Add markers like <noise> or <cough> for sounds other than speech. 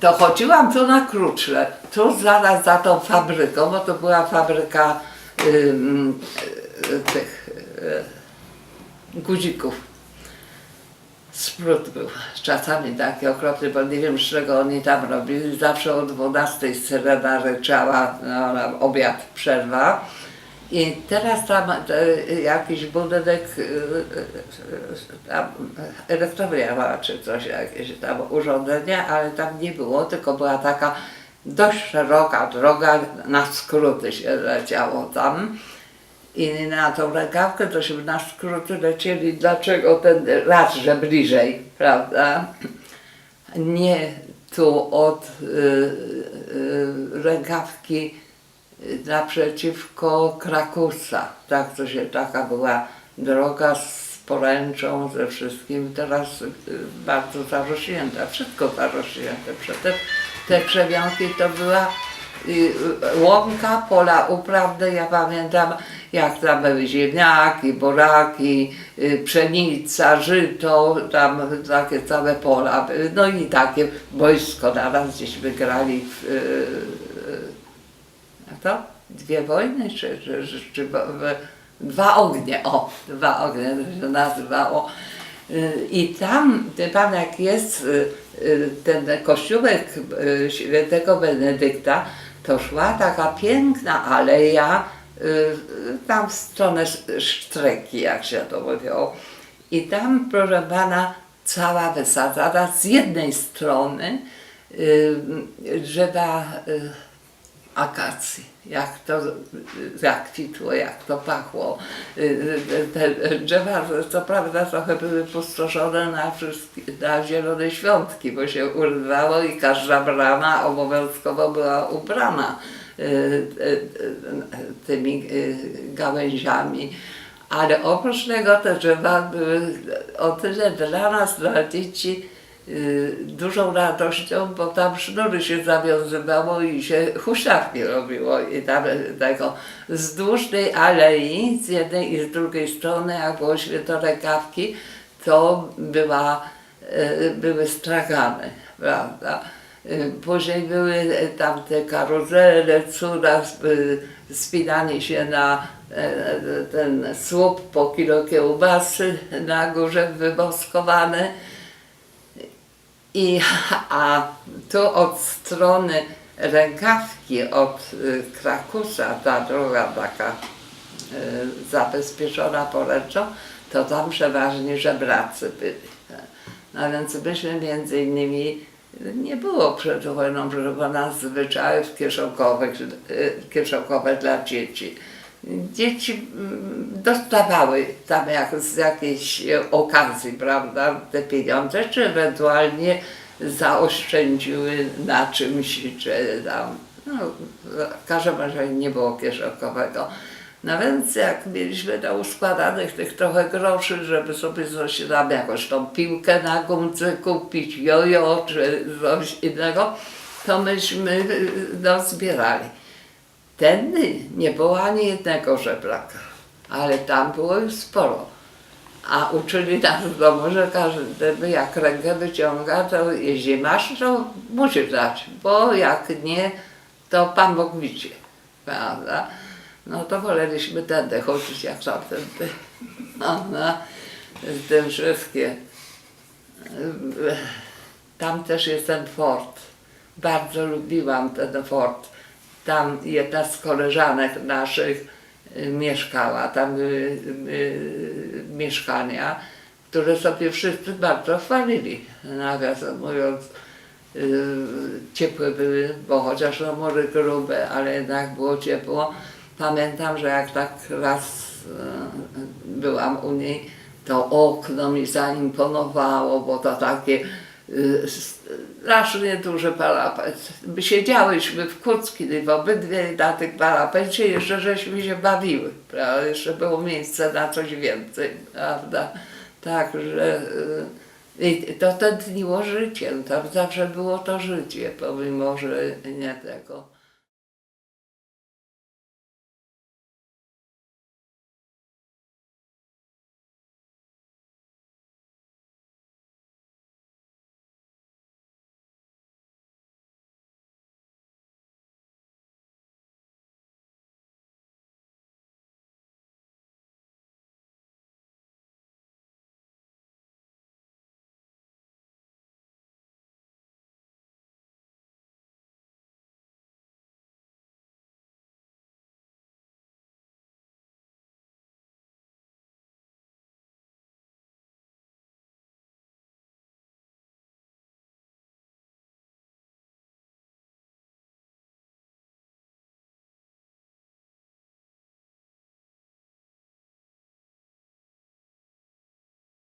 to chodziłam tu na Kruczle, tu zaraz za tą fabryką, bo to była fabryka ym, y, tych y, guzików. Sprut był czasami taki okropny, bo nie wiem z czego oni tam robili. Zawsze o 12 syrena ryczała no, obiad, przerwa. I teraz tam e, jakiś budynek, e, e, tam elektrownia czy coś, jakieś tam urządzenie, ale tam nie było, tylko była taka dość szeroka droga, na skróty się leciało tam. I na tą rękawkę tośmy na skróty lecieli, dlaczego ten raz, że bliżej, prawda? Nie tu od y, y, rękawki naprzeciwko Krakusa. Tak to się, taka była droga z poręczą, ze wszystkim. Teraz y, bardzo zarośnięta, wszystko zarośnięte. Te, te przewiązki to była y, łąka, pola uprawne, ja pamiętam jak tam były ziemniaki, buraki, y, pszenica, żyto, tam takie całe pola no i takie wojsko naraz gdzieś wygrali w, jak to? Dwie wojny, czy, czy, czy, czy dwa ognie, o, dwa ognie to się nazywało. Y, I tam, wie pan, jak jest y, y, ten kościółek świętego Benedykta, to szła taka piękna aleja tam w stronę Sz- Sztreki, jak się to mówiło. I tam, proszę pana, cała wysadzana z jednej strony drzewa akacji. Jak to zakwitło, jak to pachło. Te drzewa, co prawda, trochę były pustoszone na, na zielone świątki, bo się urwało i każda brama obowiązkowo była ubrana y, y, tymi y, gałęziami. Ale oprócz tego te drzewa były o tyle dla nas, dla dzieci, dużą radością, bo tam sznury się zawiązywało i się huśtawki robiło i tam y, tego wzdłuż tej alei z jednej i z drugiej strony, jak było świętone kawki, to była, y, były stragany, prawda? Y, Później były y, tam te karuzele, cuda, sp- spinanie się na e, ten słup po kilo kiełbasy na górze wyboskowane. I, a tu od strony rękawki, od y, Krakusa, ta droga taka y, zabezpieczona poręczą, to tam przeważnie żebracy byli. No więc myśmy między innymi, nie było przed wojną, proszę pana, zwyczajów kieszonkowych, y, kieszonkowe dla dzieci. Dzieci mm, dostawały tam jak, z jakiejś okazji, prawda, te pieniądze, czy ewentualnie zaoszczędziły na czymś, czy tam, no, w każdym razie nie było kieszonkowego. No więc jak mieliśmy na uskładanych tych trochę groszy, żeby sobie coś tam jakąś tą piłkę na gumce kupić, jojo czy coś innego, to myśmy no, zbierali. Ten nie było ani jednego żebraka, ale tam było już sporo. A uczyli nas w domu, że każdy jak rękę wyciąga, to jeśli masz, to musisz dać, bo jak nie, to Pan Bóg widzi, prawda? No to woleliśmy tędy chodzić jak tamtędy. <laughs> No, no, z tym wszystkie. Tam też jest ten fort. Bardzo lubiłam ten fort. Tam jedna z koleżanek naszych y, mieszkała. Tam były y, mieszkania, które sobie wszyscy bardzo chwalili. Nawiasem mówiąc, y, ciepłe były, bo chociaż no może grube, ale jednak było ciepło. Pamiętam, że jak tak raz byłam u niej, to okno mi zaimponowało, bo to takie strasznie duży parapet. My Siedziałyśmy w Kucki w obydwie na tym parapecie, jeszcze żeśmy się bawiły, prawda? Jeszcze było miejsce na coś więcej, prawda? Także y, to tętniło życiem, tam zawsze było to życie, pomimo, że nie tego.